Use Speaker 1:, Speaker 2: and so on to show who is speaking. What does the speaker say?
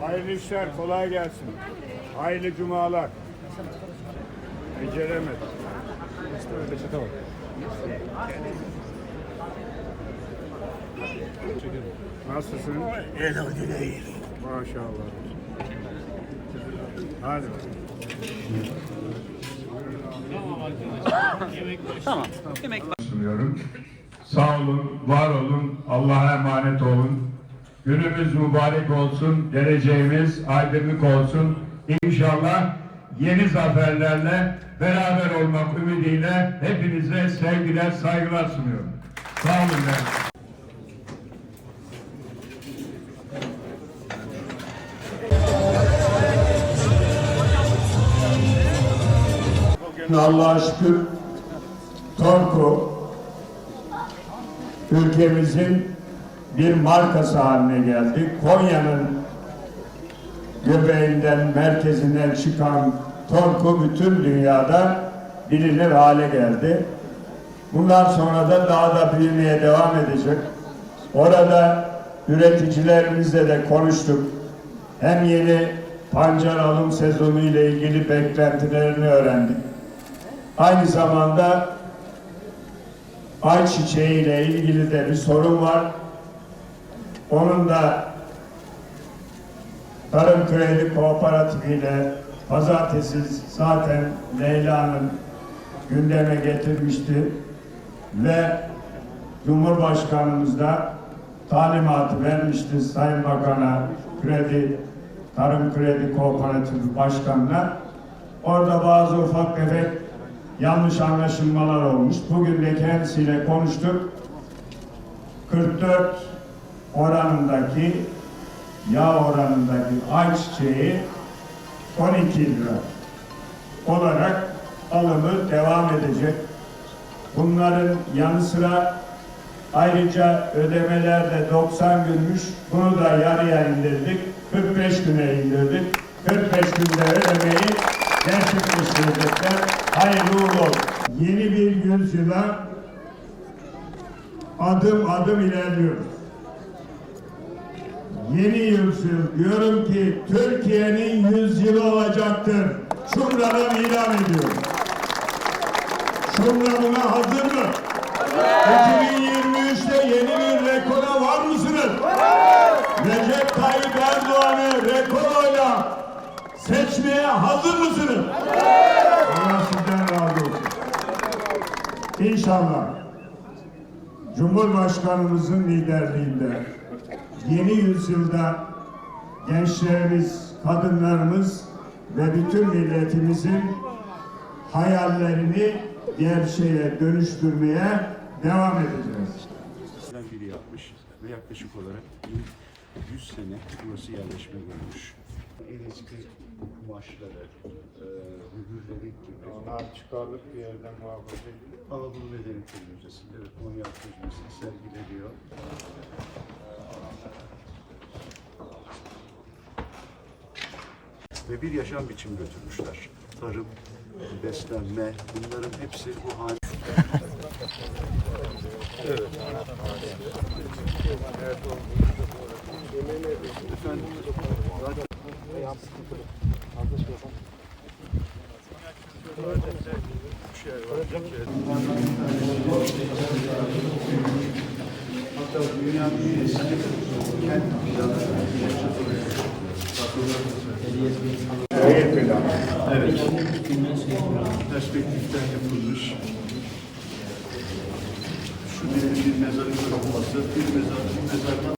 Speaker 1: Hayırlı işler, kolay gelsin. Hayırlı cumalar. Beceremedim. Nasılsın?
Speaker 2: Elhamdülillah.
Speaker 1: Maşallah. Hadi. sunuyorum. Sağ olun, var olun, Allah'a emanet olun. Günümüz mübarek olsun, geleceğimiz aydınlık olsun. İnşallah yeni zaferlerle beraber olmak ümidiyle hepinize sevgiler, saygılar sunuyorum. Sağ olun. efendim. Allah'a şükür Torku ülkemizin bir markası haline geldi. Konya'nın göbeğinden, merkezinden çıkan Torku bütün dünyada bilinir hale geldi. Bundan sonra da daha da büyümeye devam edecek. Orada üreticilerimizle de konuştuk. Hem yeni pancar alım sezonu ile ilgili beklentilerini öğrendik. Aynı zamanda ayçiçeği ile ilgili de bir sorun var. Onun da Tarım Kredi Kooperatifi ile pazartesi zaten Leyla'nın gündeme getirmişti ve Cumhurbaşkanımız da talimatı vermişti Sayın Bakan'a, Kredi, Tarım Kredi Kooperatifi Başkanı'na. Orada bazı ufak tefek yanlış anlaşılmalar olmuş. Bugün de kendisiyle konuştuk. 44 oranındaki yağ oranındaki ayçiçeği 12 lira olarak alımı devam edecek. Bunların yanı sıra ayrıca ödemeler de 90 günmüş. Bunu da yarıya indirdik. 45 güne indirdik. 45 günde ödemeyi gerçekleştirecekler. Hayırlı uğurlu olsun. Yeni bir yüzyıla adım adım ilerliyoruz. Yeni yüzyıl diyorum ki Türkiye'nin yüzyılı olacaktır. Şuradan ilan ediyorum. Şura buna hazır mı? 2023'te yeni bir rekora var mısınız? Recep Tayyip Erdoğan'ı rekorla hazır mısınız? Allah sizden razı olsun. İnşallah Cumhurbaşkanımızın liderliğinde yeni yüzyılda gençlerimiz, kadınlarımız ve bütün milletimizin hayallerini gerçeğe dönüştürmeye devam edeceğiz.
Speaker 3: Biri yapmış ve yaklaşık olarak 100 sene burası yerleşme görmüş. En eski kumaşları, e, mühürleri gibi.
Speaker 1: Onlar çıkarılıp bir yerden muhafaza ediliyor.
Speaker 3: Anadolu Medeniyeti Müzesi'nde ve Konya Halk Müzesi'nde sergileniyor. Ve bir yaşam biçimi götürmüşler. Tarım, beslenme, bunların hepsi bu hal. Efendim, zaten Hatta dünyanın en eski kent planı
Speaker 1: Şehir planı.
Speaker 3: Evet. Perspektiften yapılmış. Şu bir mezarın olması, bir mezar, bir mezardan